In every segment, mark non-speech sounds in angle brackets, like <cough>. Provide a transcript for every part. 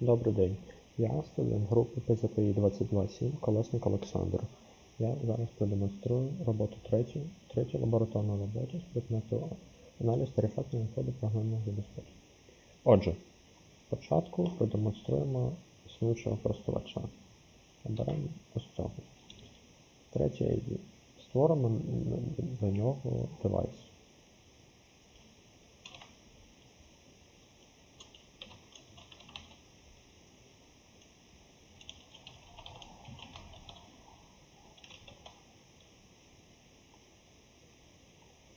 Добрий день. Я студент групи ПЗПІ 227 Колесник Олександр. Я зараз продемонструю роботу третю, третю лабораторну роботу з предмету аналіз та рефактної методи програмного забезпечення. Отже, спочатку продемонструємо існуючого користувача. Оберемо ось цього. Третій ID. Створимо для нього девайс.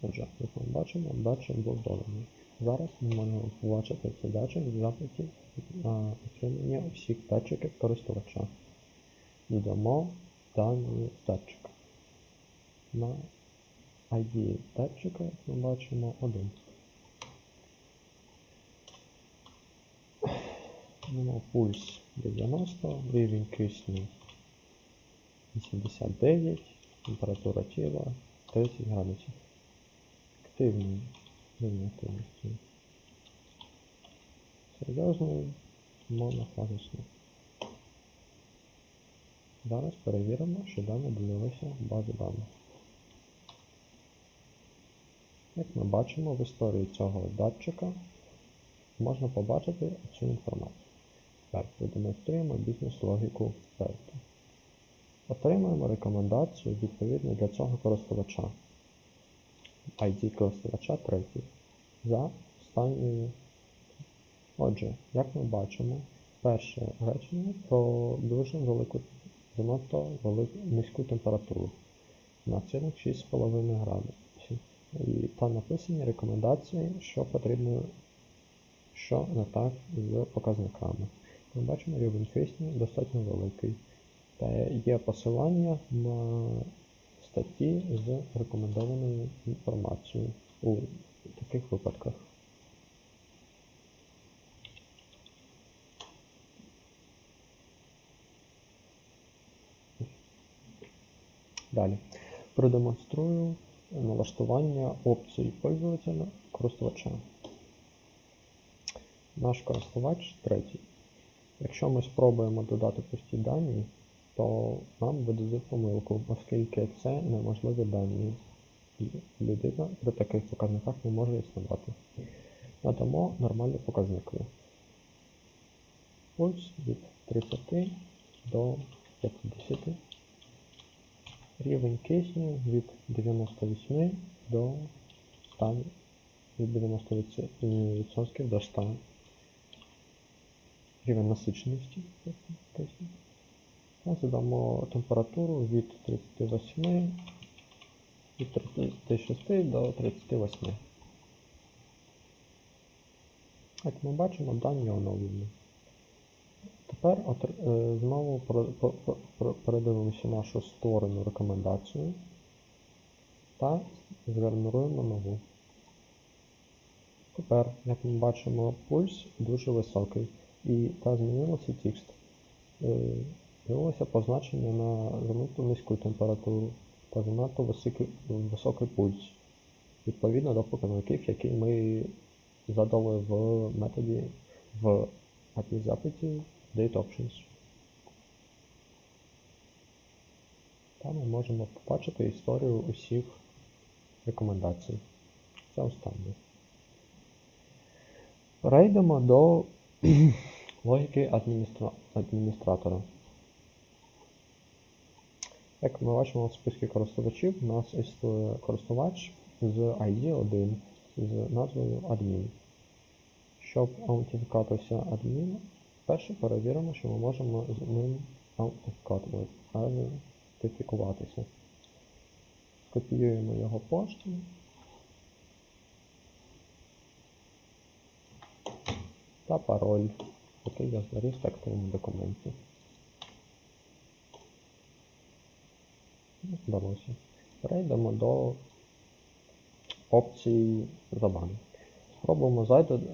Отже, як ми бачимо, датчик був доданий. Зараз ми можемо побачити цей датчик в запиті отримання всіх датчиків користувача. Додамо дані датчика. На ID датчика, ми бачимо, 1. Маємо пульс 90, рівень кисню 89, температура тіла 30 градусів. Активний рівень активності. Серйозний монофазисний. Зараз перевіримо, що дані додалися в базу даних. Як ми бачимо, в історії цього датчика можна побачити цю інформацію. Тепер продемонструємо бізнес-логіку проєкту. Отримуємо рекомендацію відповідно для цього користувача. ID користувача третій. За останньою. Отже, як ми бачимо, перше речення про дуже велику, занадто велику низьку температуру на цілих 6,5 градусів. І там написані рекомендації, що потрібно, що не так з показниками. Ми бачимо, рівень кисню достатньо великий. Та є посилання на статті з рекомендованою інформацією у таких випадках. Далі. Продемонструю налаштування опцій пользователя користувача. Наш користувач третій. Якщо ми спробуємо додати пусті дані, то нам видадуть помилку, оскільки це неможливі дані. І людина при таких показниках не може існувати. Надамо нормальні показники. Пульс від 30 до 50. Рівень кисню від 98 до 100, від 90% до 100. Рівень насиченості кисню. Та задамо температуру від 38 від 36 до 38. Як ми бачимо, дані оновлені. Тепер е, знову передивимося нашу створену рекомендацію та згенеруємо нову. Тепер, як ми бачимо, пульс дуже високий і та змінилося текст. З'явилося позначення на занадто низьку температуру та занадто високий, високий пульс, відповідно до показників, які ми задали в методі в API запиті DateOptions. Там ми можемо побачити історію усіх рекомендацій. Це останнє. Перейдемо до <clears throat> логіки адміністра... адміністратора. Як ми бачимо в списку користувачів, у нас існує користувач з ID 1 з назвою admin. Щоб аутентифікуватися адмін, перше перевіримо, що ми можемо з ним аутентифікуватися. Скопіюємо його пошту. Та пароль, який я зберіг в текстовому документі. Вдалося. Перейдемо до опції забан. Спробуємо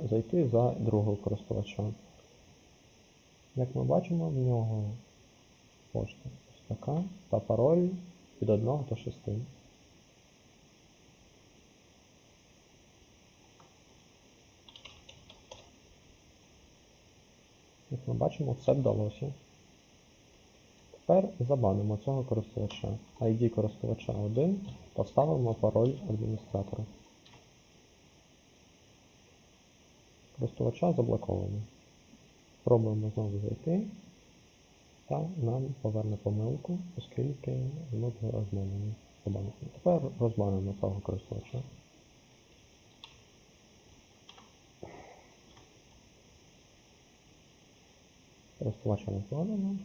зайти за другого користувача. Як ми бачимо, в нього пошта ось така та пароль від 1 до 6. Як Як ми бачимо, все вдалося. Тепер забанимо цього користувача. ID користувача 1 поставимо пароль адміністратора. Користувача заблоковано. Спробуємо знову зайти. Та нам поверне помилку, оскільки ми розбанені. Забанено. Тепер розбанимо цього користувача. Користувача розбанено.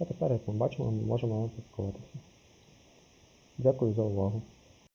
А тепер, як ми бачимо, ми можемо поспілкуватися. Дякую за увагу.